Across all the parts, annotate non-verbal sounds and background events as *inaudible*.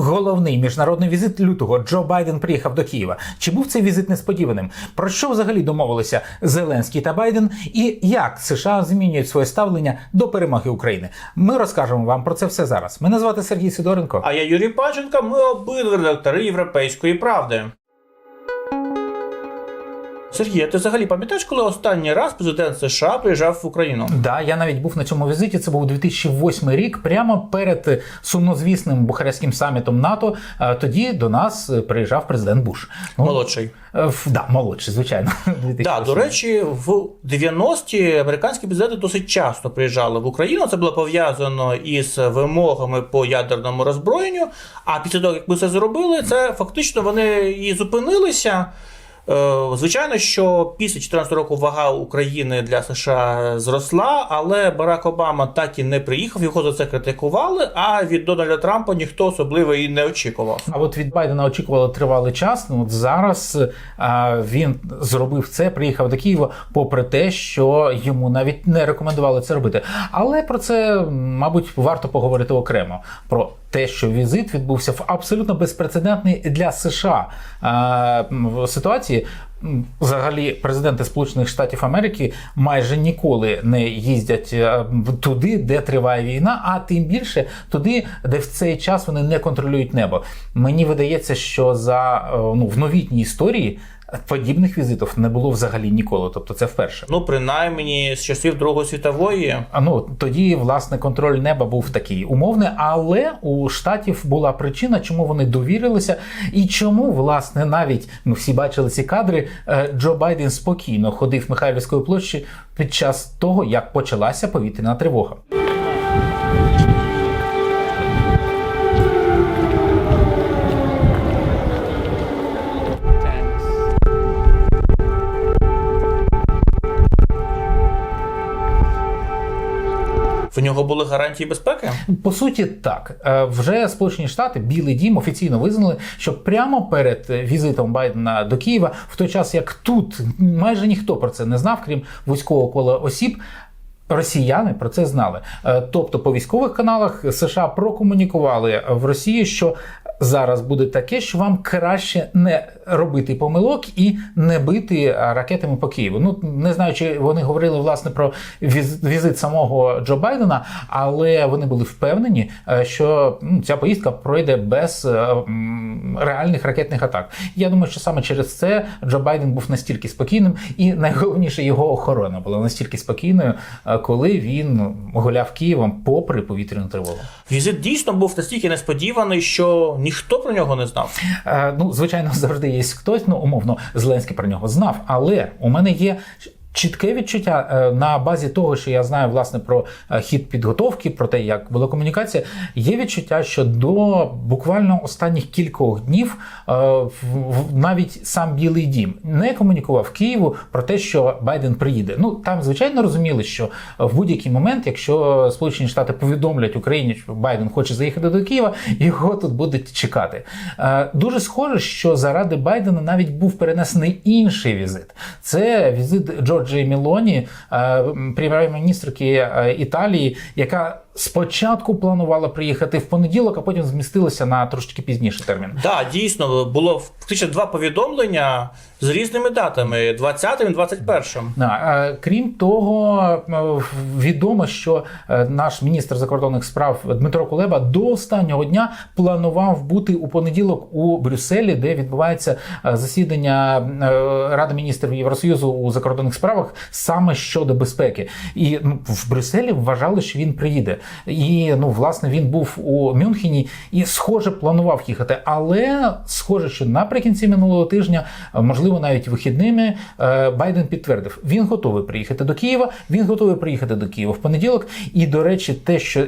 Головний міжнародний візит лютого Джо Байден приїхав до Києва. Чи був цей візит несподіваним? Про що взагалі домовилися Зеленський та Байден? І як США змінюють своє ставлення до перемоги України? Ми розкажемо вам про це все зараз. Мене звати Сергій Сидоренко. А я Юрій Паченко, ми обидва редактори Європейської правди. Сергій, а ти взагалі пам'ятаєш, коли останній раз президент США приїжджав в Україну? Да, я навіть був на цьому візиті. Це був 2008 рік, прямо перед сумнозвісним Бухарестським самітом НАТО. Тоді до нас е, приїжджав президент Буш. Ну, Молодший. е, да, молодший, звичайно. *laughs* 2008. до речі, в 90-ті американські президенти досить часто приїжджали в Україну. Це було пов'язано із вимогами по ядерному роззброєнню. А після того, як ми це зробили, це фактично вони і зупинилися. Е, Звичайно, що після 2014 року вага України для США зросла, але Барак Обама так і не приїхав, його за це критикували. А від Дональда Трампа ніхто особливо і не очікував. А от від Байдена очікували тривалий час. Ну от зараз а, він зробив це, приїхав до Києва, попри те, що йому навіть не рекомендували це робити. Але про це, мабуть, варто поговорити окремо. Про те, що візит відбувся в абсолютно безпрецедентній для США м, ситуації. Взагалі, президенти Сполучених Штатів Америки майже ніколи не їздять е, туди, де триває війна, а тим більше туди, де в цей час вони не контролюють небо. Мені видається, що за е, ну в новітній історії подібних візитів не було взагалі ніколи. Тобто, це вперше. Ну, принаймні, з часів Другої світової. А, Ну тоді власне контроль неба був такий умовний, але у штатів була причина, чому вони довірилися, і чому власне навіть ми всі бачили ці кадри. е, Джо Байден спокійно ходив Михайлівської площі під час того, як почалася повітряна тривога. Нього були гарантії безпеки. По суті, так Е, вже Сполучені Штати, Білий Дім офіційно визнали, що прямо перед е, візитом Байдена до Києва, в той час як тут майже ніхто про це не знав, крім вузького кола осіб. Росіяни про це знали. Е, Тобто, по військових каналах США прокомунікували в Росії, що зараз буде таке, що вам краще не робити помилок і не бити ракетами по Києву. Ну не знаю, чи вони говорили власне про віз- візит самого Джо Байдена, але вони були впевнені, е, що ну, ця поїздка пройде без е, реальних ракетних атак. Я думаю, що саме через це Джо Байден був настільки спокійним, і найголовніше його охорона була настільки спокійною, е, коли він гуляв Києвом попри повітряну тривогу. Візит дійсно був настільки несподіваний, що ніхто про нього не знав. Е, Ну, звичайно, завжди є хтось, ну умовно, Зеленський про нього знав. Але у мене є. Чітке відчуття е, на базі того, що я знаю власне про е, хід підготовки, про те, як була комунікація, є відчуття, що до буквально останніх кількох днів е, навіть сам Білий Дім не комунікував Києву про те, що Байден приїде. Ну там звичайно розуміли, що в будь-який момент, якщо Сполучені Штати повідомлять Україні, що Байден хоче заїхати до Києва, його тут будуть чекати. Дуже схоже, що заради Байдена навіть був перенесений інший візит. Це візит Джорджії Мілоні, е, прем'єр-міністрки е, Італії, яка спочатку планувала приїхати в понеділок, а потім змістилася на трошки пізніший термін. Так, дійсно, було фактично два повідомлення з різними датами: 20 і 21. А, е, Крім того, е, відомо, що е, наш міністр закордонних справ Дмитро Кулеба до останнього дня планував бути у понеділок у Брюсселі, де відбувається засідання Ради міністрів Євросоюзу у закордонних справах саме щодо безпеки. І ну, в Брюсселі вважали, що він приїде. І ну, власне, він був у Мюнхені і, схоже, планував їхати. Але схоже, що наприкінці минулого тижня, можливо, навіть вихідними, е, Байден підтвердив, він готовий приїхати до Києва. Він готовий приїхати до Києва в понеділок. І, до речі, те, що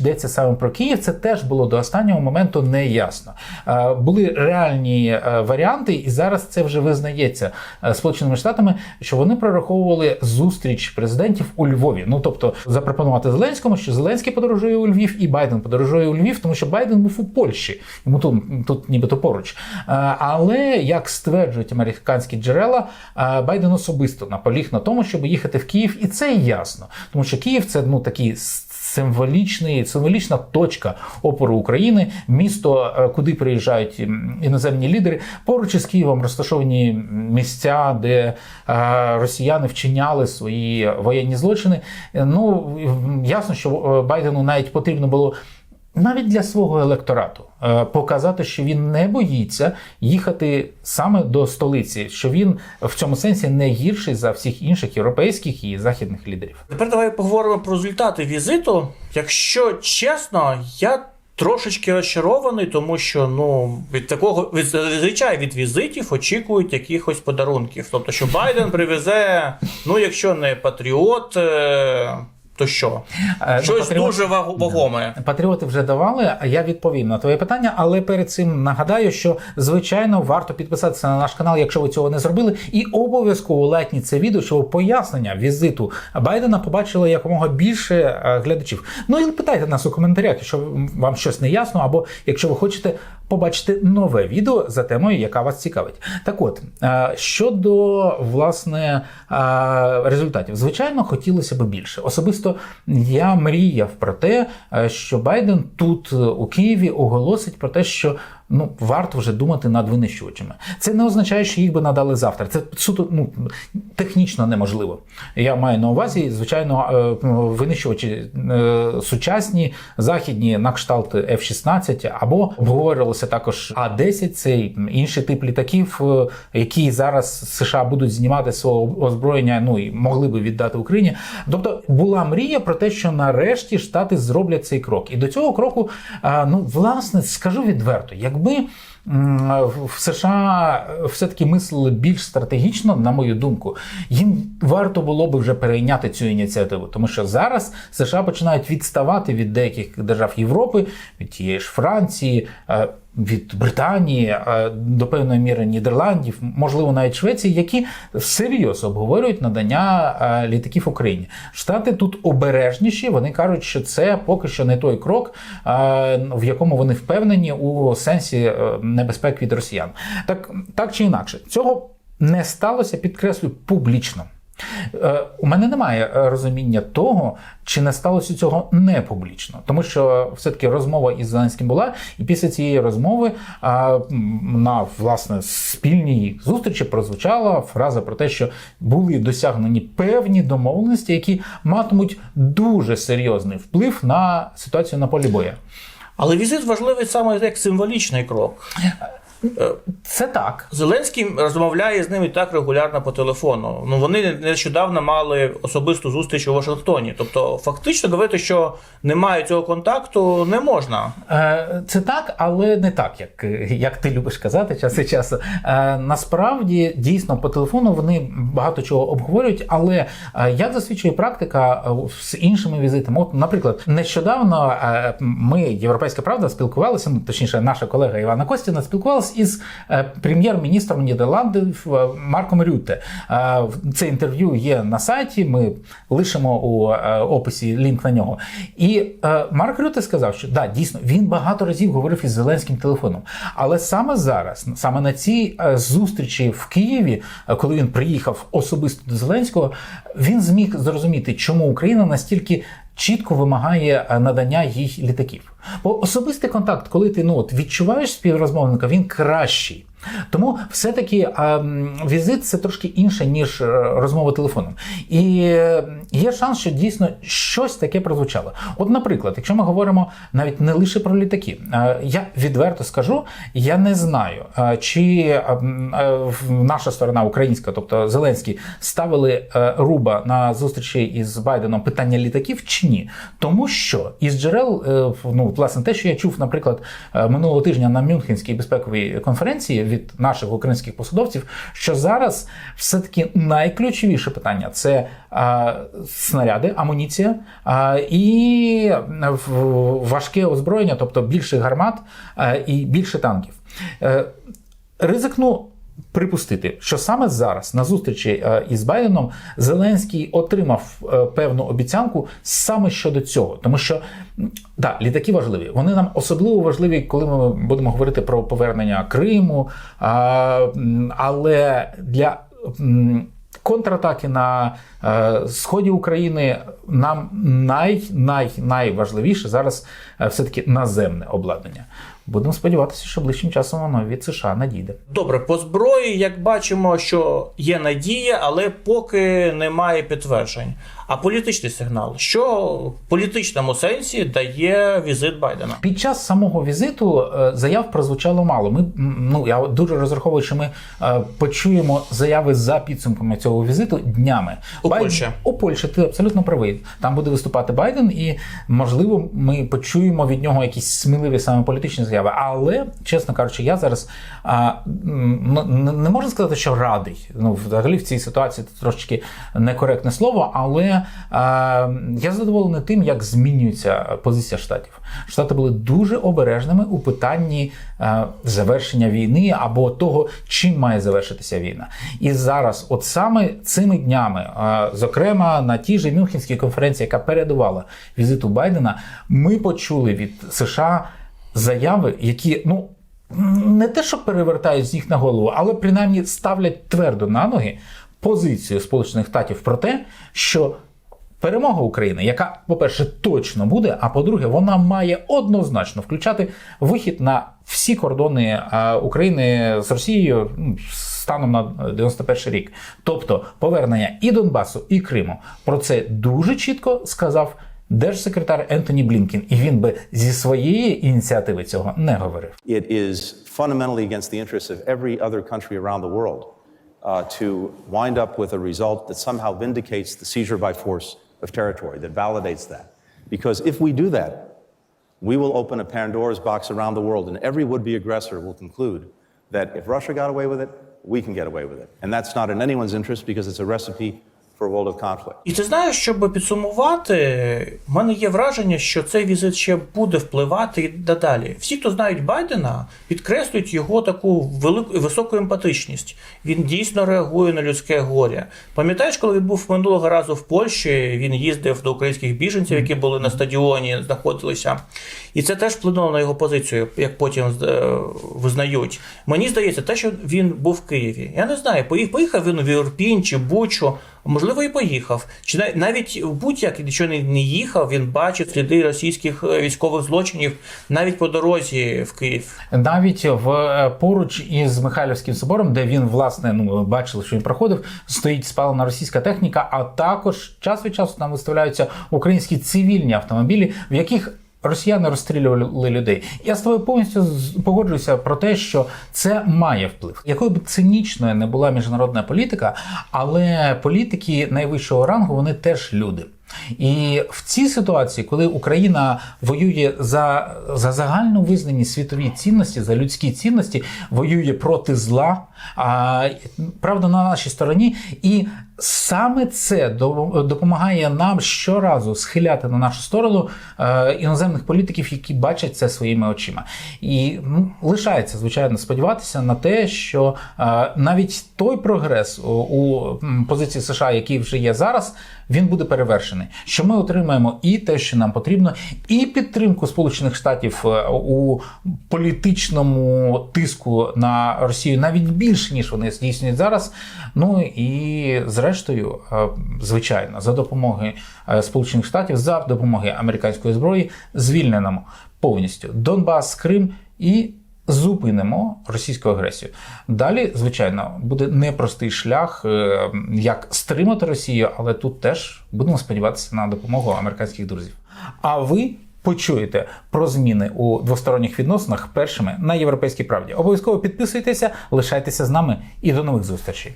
йдеться саме про Київ, це теж було до останнього моменту неясно. Е, Були реальні е, варіанти, і зараз це вже визнається Сполученими Штатами, що вони прораховували зустріч президентів у Львові. Ну тобто запропонувати Зеленському, що Зеленський подорожує у Львів, і Байден подорожує у Львів, тому що Байден був у Польщі. Йому тут, тут нібито поруч. Е, Але як стверджують американські джерела, е, Байден особисто наполіг на тому, щоб їхати в Київ, і це ясно, тому що Київ це ну такий символічний, символічна точка опору України, місто, е, куди приїжджають іноземні лідери. Поруч із Києвом розташовані місця, де е, росіяни вчиняли свої воєнні злочини. Е, Ну ясно, що Байдену навіть потрібно було. Навіть для свого електорату е, показати, що він не боїться їхати саме до столиці, що він в цьому сенсі не гірший за всіх інших європейських і західних лідерів. Тепер давай поговоримо про результати візиту. Якщо чесно, я трошечки розчарований, тому що ну від такого від зазвичай від візитів очікують якихось подарунків. Тобто, що Байден привезе, ну якщо не патріот, е, то що? Е, ну, Щось патріот- дуже ваг- вагоме. Патріоти вже давали, а я відповім на твоє питання. Але перед цим нагадаю, що звичайно варто підписатися на наш канал, якщо ви цього не зробили, і обов'язково лайкніть це відео, щоб пояснення візиту Байдена побачили якомога більше е, глядачів. Ну і питайте нас у коментарях, якщо вам щось не ясно, або якщо ви хочете побачити нове відео за темою, яка вас цікавить. Так от е, щодо власне результатів, звичайно, хотілося б більше. Особисто я мріяв про те, е, що Байден тут е, у Києві оголосить про те, що ну варто вже думати над винищувачами. Це не означає, що їх би надали завтра. Це суто ну технічно неможливо. Я маю на увазі, звичайно, е, винищувачі е, сучасні, західні на кшталт F-16, або обговорювалося також А-10, це інший тип літаків, е, які зараз США будуть знімати свого озброєння, ну і могли би віддати Україні. Тобто була мрія про те, що нарешті штати зроблять цей крок. І до цього кроку, ну власне, скажу відверто, якби. М, В США все-таки мислили більш стратегічно, на мою думку, їм варто було би вже перейняти цю ініціативу, тому що зараз США починають відставати від деяких держав Європи, від тієї ж Франції, е, від Британії е, до певної міри Нідерландів, можливо, навіть Швеції, які всерйоз обговорюють надання е, літаків Україні. Штати тут обережніші. Вони кажуть, що це поки що не той крок, в якому вони впевнені у сенсі небезпек від росіян. Так, так чи інакше, цього не сталося, підкреслю, публічно. Е, У мене немає е, розуміння того, чи не сталося цього не публічно, тому що все-таки розмова із Зеленським була, і після цієї розмови на власне спільній зустрічі прозвучала фраза про те, що були досягнені певні домовленості, які матимуть дуже серйозний вплив на ситуацію на полі боя. Але візит важливий саме як символічний крок. Е, Це так. Зеленський розмовляє з ними так регулярно по телефону. Ну вони нещодавно мали особисту зустріч у Вашингтоні. Тобто, фактично говорити, що немає цього контакту, не можна. Е, Це так, але не так, як, як ти любиш казати час від часу. Е, Насправді, дійсно, по телефону вони багато чого обговорюють, але як засвідчує практика з іншими візитами, от, наприклад, нещодавно ми, Європейська Правда, спілкувалися, ну точніше, наша колега Івана Костіна спілкувалася із е, прем'єр-міністром Нідерландів е, Марком Рютте. Е, Це інтерв'ю є на сайті. Ми лишимо у описі лінк на нього. І Марк Рюте сказав, що да, дійсно він багато разів говорив із Зеленським телефоном. Але саме зараз, саме на цій зустрічі в Києві, коли він приїхав особисто до Зеленського, він зміг зрозуміти, чому Україна настільки. Чітко вимагає е, надання їй літаків. Бо особистий контакт, коли ти ну от відчуваєш співрозмовника, він кращий. Тому все-таки візит це трошки інше, ніж е, розмова телефоном. І е, є шанс, що дійсно щось таке прозвучало. От, наприклад, якщо ми говоримо навіть не лише про літаки, я відверто скажу, я не знаю, чи наша сторона українська, тобто Зеленський, ставили е, Руба на зустрічі із Байденом питання літаків чи ні. Тому що із джерел, ну власне, те, що я чув, наприклад, минулого тижня на Мюнхенській безпековій конференції від наших українських посадовців, що зараз все-таки найключовіше питання це а, снаряди, амуніція а, і важке озброєння, тобто більше гармат а, і більше танків. Е, Ризикну припустити, що саме зараз на зустрічі е, із Байденом Зеленський отримав е, певну обіцянку саме щодо цього, тому що да, літаки важливі. Вони нам особливо важливі, коли ми будемо говорити про повернення Криму. Але для контратаки на е, сході України нам най, най, найважливіше зараз е, все-таки наземне обладнання. Будемо сподіватися, що ближчим часом воно від США надійде. Добре, по зброї, як бачимо, що є надія, але поки немає підтверджень. А політичний сигнал, що в політичному сенсі дає візит Байдена? Під час самого візиту е, заяв прозвучало мало. Ми ну я дуже розраховую, що ми е, почуємо заяви за підсумками цього візиту днями. У Польщі. у Польщі. Ти абсолютно правий. Там буде виступати Байден, і можливо, ми почуємо від нього якісь сміливі саме політичні заяви. Але чесно кажучи, я зараз а, не можу сказати, що радий. Ну, взагалі в цій ситуації це трошечки некоректне слово, але а, я задоволений тим, як змінюється позиція штатів. Штати були дуже обережними у питанні а, завершення війни або того, чим має завершитися війна. І зараз, от саме цими днями, а, зокрема на тій же Мюнхенській конференції, яка передувала візиту Байдена, ми почули від США заяви, які ну. Не те, що перевертають з ніг на голову, але принаймні ставлять твердо на ноги позицію Сполучених Штатів про те, що перемога України, яка, по-перше, точно буде, а по-друге, вона має однозначно включати вихід на всі кордони України з Росією ну, станом на 91 рік. Тобто повернення і Донбасу, і Криму. Про це дуже чітко сказав. Держсекретар Ентоні Блінкін, і він би зі своєї ініціативи цього не говорив. It is fundamentally against the interests of every other country around the world uh, to wind up with a result that somehow vindicates the seizure by force of territory, that validates that. Because if we do that, we will open a Pandora's box around the world, and every would be aggressor will conclude that if Russia got away with it, we can get away with it. And that's not in anyone's interest because it's a recipe for world of conflict. І ти знаєш, щоб підсумувати, в мене є враження, що цей візит ще буде впливати і надалі. Всі, хто знають Байдена, підкреслюють його таку велику високу емпатичність. Він дійсно реагує на людське горе. Пам'ятаєш, коли він був минулого разу в Польщі, він їздив до українських біженців, які були на стадіоні, знаходилися. І це теж вплинуло на його позицію, як потім е, визнають. Мені здається, те, що він був в Києві. Я не знаю, поїхав він в Ірпінь чи Бучу, можливо, і поїхав. Чи нав- навіть будь-як, якщо не їхав, він бачив сліди російських е, військових злочинів навіть по дорозі в Київ. Навіть в е, поруч із Михайлівським собором, де він власне ну бачили, що він проходив, стоїть спалена російська техніка. А також час від часу там виставляються українські цивільні автомобілі, в яких росіяни розстрілювали людей. Я з тобою повністю погоджуюся про те, що це має вплив. Якою б цинічною не була міжнародна політика, але політики найвищого рангу вони теж люди. І в цій ситуації, коли Україна воює за, за загально визнані світові цінності, за людські цінності, воює проти зла, а правда на нашій стороні, і саме це допомагає нам щоразу схиляти на нашу сторону е, іноземних політиків, які бачать це своїми очима. І ну, лишається звичайно сподіватися на те, що е, навіть той прогрес у, позиції США, який вже є зараз, він буде перевершений. Що ми отримаємо і те, що нам потрібно, і підтримку Сполучених Штатів е, у політичному тиску на Росію навіть більше ніж вони здійснюють зараз. Ну і зрештою, е, звичайно, за допомогою е, Сполучених Штатів, за допомогою американської зброї, звільненому повністю Донбас, Крим і зупинимо російську агресію. Далі, звичайно, буде непростий шлях, е, як стримати Росію, але тут теж будемо сподіватися на допомогу американських друзів. А ви почуєте про зміни у двосторонніх відносинах першими на європейській правді. Обов'язково підписуйтеся, лишайтеся з нами і до нових зустрічей.